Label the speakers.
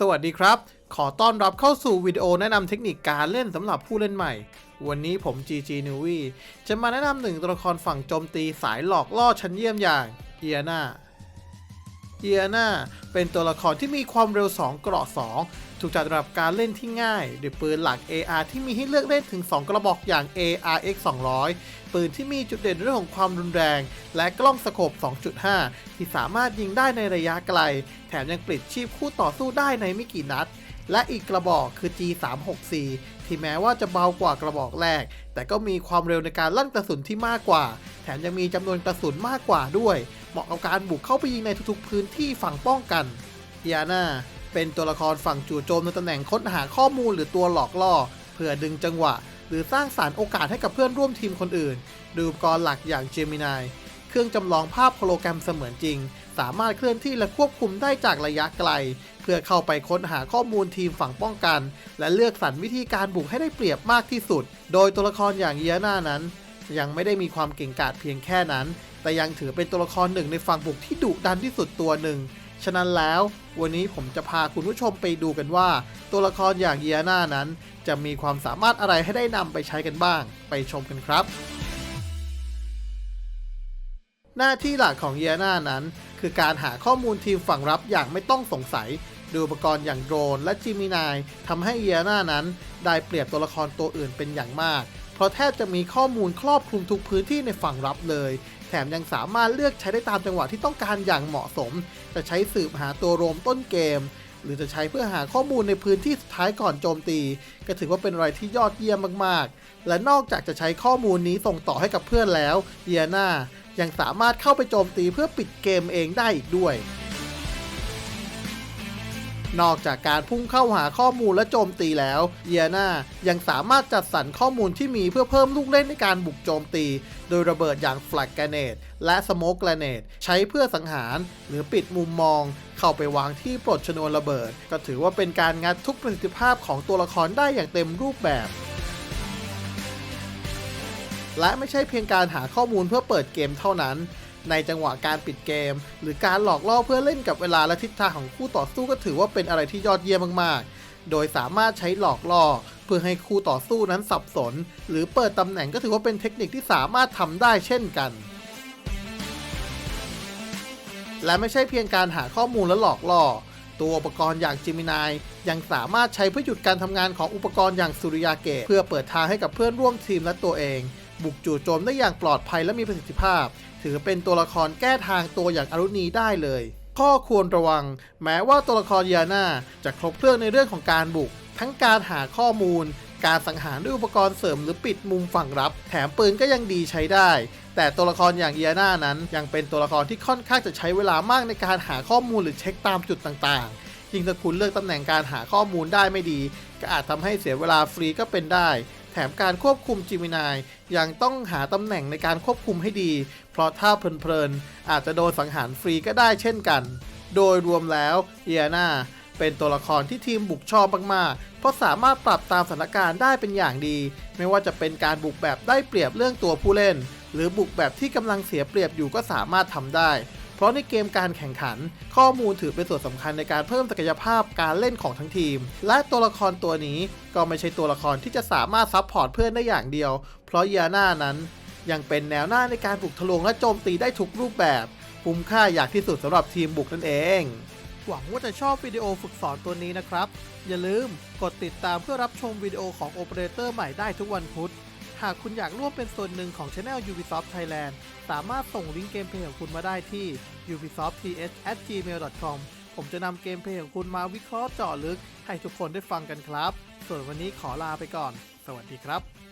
Speaker 1: สวัสดีครับ ขอต้อนรับเข้าสู่วิดีโอแนะนำเทคนิคการเล่นสำหรับผู้เล่นใหม่ วันนี้ผม GG n e w y จะมาแนะนำหนึ่งตัวละครฝั่งโจมตีสายหลอกล่อชั้นเยี่ยมอย่างเอียนา เอียนาเป็นตัวละครที่มีความเร็ว 2 เกราะ 2 ถูกจัดระดับการเล่นที่ง่ายด้วยปืนหลัก AR ที่มีให้เลือกเล่นถึง 2 กระบอกอย่าง ARX 200 ปืนที่มีจุดเด่นเรื่องของความรุนแรง และกล้องสโคป 2.5 ที่สามารถยิงได้ในระยะไกล แถมยังปลิดชีพคู่ต่อสู้ได้ในไม่กี่นัด และอีกกระบอกคือ G364 ที่แม้ว่าจะเบากว่ากระบอกแรก แต่ก็มีความเร็วในการลั่นกระสุนที่มากกว่า แถมยังมีจำนวนกระสุนมากกว่าด้วย เหมาะกับการบุกเข้าไปยิงในทุกๆ พื้นที่ฝั่งป้องกันยาน่าเป็นตัวละครฝั่งจู่โจมในตำแหน่งค้นหาข้อมูลหรือตัวหลอกล่อ เพื่อดึงจังหวะ หรือสร้างสารรค์โอกาสให้กับเพื่อนร่วมทีมคนอื่น ดูอุปกรณ์หลักอย่างเจมินายเครื่องจำลองภาพโฮโลแกรมเสมือนจริง สามารถเคลื่อนที่และควบคุมได้จากระยะไกล เพื่อเข้าไปค้นหาข้อมูลทีมฝั่งป้องกัน และเลือกสรรวิธีการบุกให้ได้เปรียบมากที่สุด โดยตัวละครอย่างเอียนานั้น ยังไม่ได้มีความเก่งกาจเพียงแค่นั้น แต่ยังถือเป็นตัวละครหนึ่งในฝั่งบุกที่ดุดันที่สุดตัวหนึ่ง ฉะนั้นแล้ว วันนี้ผมจะพาคุณผู้ชมไปดูกันว่า ตัวละครอย่างเอียนานั้น จะมีความสามารถอะไรให้ได้นำไปใช้กันบ้าง ไปชมกันครับ หน้าที่หลักของเยียนานั้น คือการหาข้อมูลทีมฝั่งรับอย่างไม่ต้องสงสัยดูอุปกรณ์อย่างโดรนและจิมินายทำให้เยียนานั้น ได้เปรียบตัวละครตัวอื่นเป็นอย่างมาก เพราะแทบจะมีข้อมูลครอบคลุมทุกพื้นที่ในฝั่งรับเลย แถมยังสามารถเลือกใช้ได้ตามจังหวะที่ต้องการอย่างเหมาะสม จะใช้สืบหาตัวโรมต้นเกม หรือจะใช้เพื่อหาข้อมูลในพื้นที่สุดท้ายก่อนโจมตี ก็ถือว่าเป็นอะไรที่ยอดเยี่ยมมากๆ และนอกจากจะใช้ข้อมูลนี้ส่งต่อให้กับเพื่อนแล้วเยียนายังสามารถเข้าไปโจมตีเพื่อปิดเกมเองได้อีกด้วย นอกจากการพุ่งเข้าหาข้อมูลและโจมตีแล้วเยียนายังสามารถจัดสรรข้อมูลที่มีเพื่อเพิ่มลูกเล่นในการบุกโจมตี โดยระเบิดอย่างแฟลกแกเนตและสโมกแกเนตใช้เพื่อสังหาร หรือปิดมุมมอง เข้าไปวางที่ปลดชนวนระเบิด ก็ถือว่าเป็นการงัดทุกประสิทธิภาพของตัวละครได้อย่างเต็มรูปแบบและไม่ใช่เพียงการหาข้อมูลเพื่อเปิดเกมเท่านั้น ในจังหวะการปิดเกม หรือการหลอกล่อเพื่อเล่นกับเวลาและทิศทางของคู่ต่อสู้ก็ถือว่าเป็นอะไรที่ยอดเยี่ยมมากๆ โดยสามารถใช้หลอกล่อเพื่อให้คู่ต่อสู้นั้นสับสน หรือเปิดตำแหน่งก็ถือว่าเป็นเทคนิคที่สามารถทำได้เช่นกันและไม่ใช่เพียงการหาข้อมูลและหลอกล่อ ตัวอุปกรณ์อย่างจิมินายยังสามารถใช้เพื่อหยุดการทำงานของอุปกรณ์อย่างสุริยาเกตเพื่อเปิดทางให้กับเพื่อนร่วมทีมและตัวเอง บุกจู่โจมได้อย่างปลอดภัยและมีประสิทธิภาพ ถือเป็นตัวละครแก้ทางตัวอย่างอรุณีได้เลย ข้อควรระวัง แม้ว่าตัวละครยาน่าจะครบเครื่องในเรื่องของการบุก ทั้งการหาข้อมูล การสังหารด้วยอุปกรณ์เสริมหรือปิดมุมฝั่งรับ แถมปืนก็ยังดีใช้ได้ แต่ตัวละครอย่างเอียนานั้น ยังเป็นตัวละครที่ค่อนข้างจะใช้เวลามากในการหาข้อมูลหรือเช็คตามจุดต่างๆยิ่งถ้าคุณเลือกตำแหน่งการหาข้อมูลได้ไม่ดี ก็อาจทำให้เสียเวลาฟรีก็เป็นได้ แถมการควบคุมจิมินายยังต้องหาตำแหน่งในการควบคุมให้ดี เพราะถ้าเพลินๆ อาจจะโดนสังหารฟรีก็ได้เช่นกัน โดยรวมแล้วเอียนาเป็นตัวละครที่ทีมบุกชอบมากๆ เพราะสามารถปรับตามสถานการณ์ได้เป็นอย่างดี ไม่ว่าจะเป็นการบุกแบบได้เปรียบเรื่องตัวผู้เล่น หรือบุกแบบที่กำลังเสียเปรียบอยู่ก็สามารถทำได้ เพราะในเกมการแข่งขัน ข้อมูลถือเป็นส่วนสำคัญในการเพิ่มศักยภาพการเล่นของทั้งทีม และตัวละครตัวนี้ก็ไม่ใช่ตัวละครที่จะสามารถซับพอร์ตเพื่อนได้อย่างเดียว เพราะยาน่านั้น ยังเป็นแนวหน้าในการบุกทะลวงและโจมตีได้ทุกรูปแบบคุ้มค่าอย่างที่สุดสำหรับทีมบุกนั่นเอง หวังว่าจะชอบวิดีโอฝึกสอนตัวนี้นะครับ อย่าลืมกดติดตามเพื่อรับชมวิดีโอของโอเปอเรเตอร์ใหม่ได้ทุกวันพุธ หากคุณอยากร่วมเป็นส่วนหนึ่งของช anel Ubisoft Thailand สามารถส่งลิงก์เกมเพลย์ของคุณมาได้ที่ Ubisoft th@gmail.com ผมจะนำเกมเพลย์ของคุณมาวิเคราะห์เจาะลึก ให้ทุกคนได้ฟังกันครับ ส่วนวันนี้ขอลาไปก่อน สวัสดีครับ